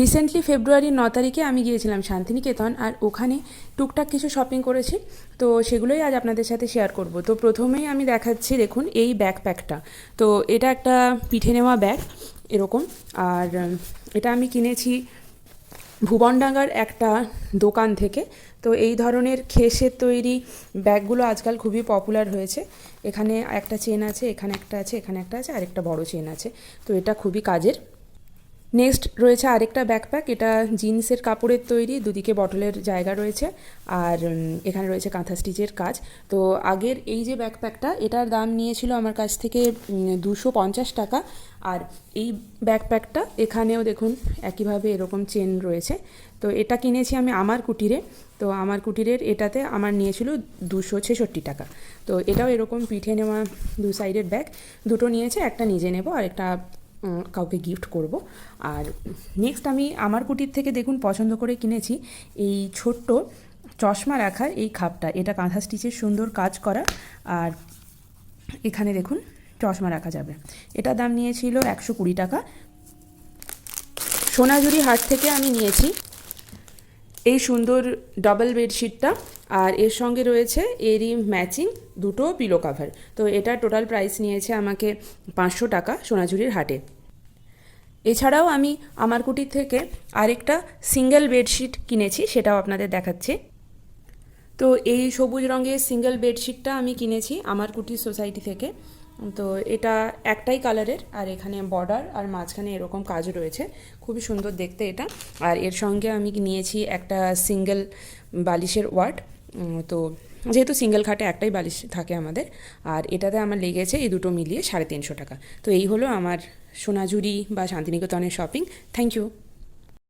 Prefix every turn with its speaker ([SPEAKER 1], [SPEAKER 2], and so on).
[SPEAKER 1] Recently ফেব্রুয়ারির ন তারিখে আমি গিয়েছিলাম শান্তিনিকেতন আর ওখানে টুকটাক কিছু শপিং করেছি। তো সেগুলোই আজ আপনাদের সাথে শেয়ার করব। তো প্রথমেই আমি দেখাচ্ছি, দেখুন, এই ব্যাকপ্যাকটা তো এটা একটা পিঠে নেওয়া ব্যাগ এরকম। আর এটা আমি কিনেছি ভুবনডাঙ্গার একটা দোকান থেকে। তো এই ধরনের খেসের তৈরি ব্যাগগুলো আজকাল খুবই পপুলার হয়েছে। এখানে একটা চেন আছে, এখানে একটা আছে, এখানে একটা আছে আর একটা বড় চেন আছে। তো এটা খুবই কাজের। নেক্সট রয়েছে আরেকটা ব্যাকপ্যাক এটা জিন্সের কাপড়ের তৈরি, দুদিকে বটলের জায়গা রয়েছে, আর এখানে রয়েছে কাঁথা স্টিচের কাজ। তো আগের এই যে ব্যাকপ্যাকটা এটার দাম নিয়েছিল আমার কাছ থেকে দুশো পঞ্চাশ টাকা, আর এই ব্যাকপ্যাকটা এখানেও দেখুন একইভাবে এরকম চেন রয়েছে। তো এটা কিনেছি আমি আমার কুটিরে, তো আমার কুটিরের এটাতে আমার নিয়েছিল দুশো ছেষট্টি টাকা। তো এটাও এরকম পিঠে নেওয়া দু সাইডের ব্যাগ দুটো নিয়েছে, একটা নিজে নেব আর একটা কাউকে গিফট করব। আর নেক্সট আমি আমার কুটির থেকে দেখুন পছন্দ করে কিনেছি এই ছোট্ট চশমা রাখার এই খাপটা। এটা কাঁথা স্টিচের সুন্দর কাজ করা। আর এখানে দেখুন চশমা রাখা যাবে। এটা দাম নিয়েছিল একশো কুড়ি টাকা। সোনাঝুরি হাট থেকে আমি নিয়েছি। এই সুন্দর ডাবল বেডশিটটা আর এর সঙ্গে রয়েছে এরই ম্যাচিং দুটো পিলো কাভার তো এটা টোটাল প্রাইস নিয়েছে আমাকে পাঁচশো টাকা সোনাঝুরির হাটে। এছাড়াও আমি আমার কুটির থেকে আরেকটা সিঙ্গেল বেডশিট কিনেছি, সেটাও আপনাদের দেখাচ্ছি। তো এই সবুজ রঙের সিঙ্গেল বেডশিটটা আমি কিনেছি আমার কুটির সোসাইটি থেকে। তো এটা একটাই কালারের, আর এখানে বর্ডার আর মাঝখানে এরকম কাজ রয়েছে। খুবই সুন্দর দেখতে এটা। আর এর সঙ্গে আমি নিয়েছি একটা সিঙ্গেল বালিশের ওয়ার্ড। তো যেহেতু সিঙ্গেল খাটে একটাই বালিশ থাকে আমাদের, আর এটাতে আমার লেগেছে এই দুটো মিলিয়ে সাড়ে তিনশো টাকা। তো এই হলো আমার সোনাঝুরি বা শান্তিনিকেতনের শপিং থ্যাংক ইউ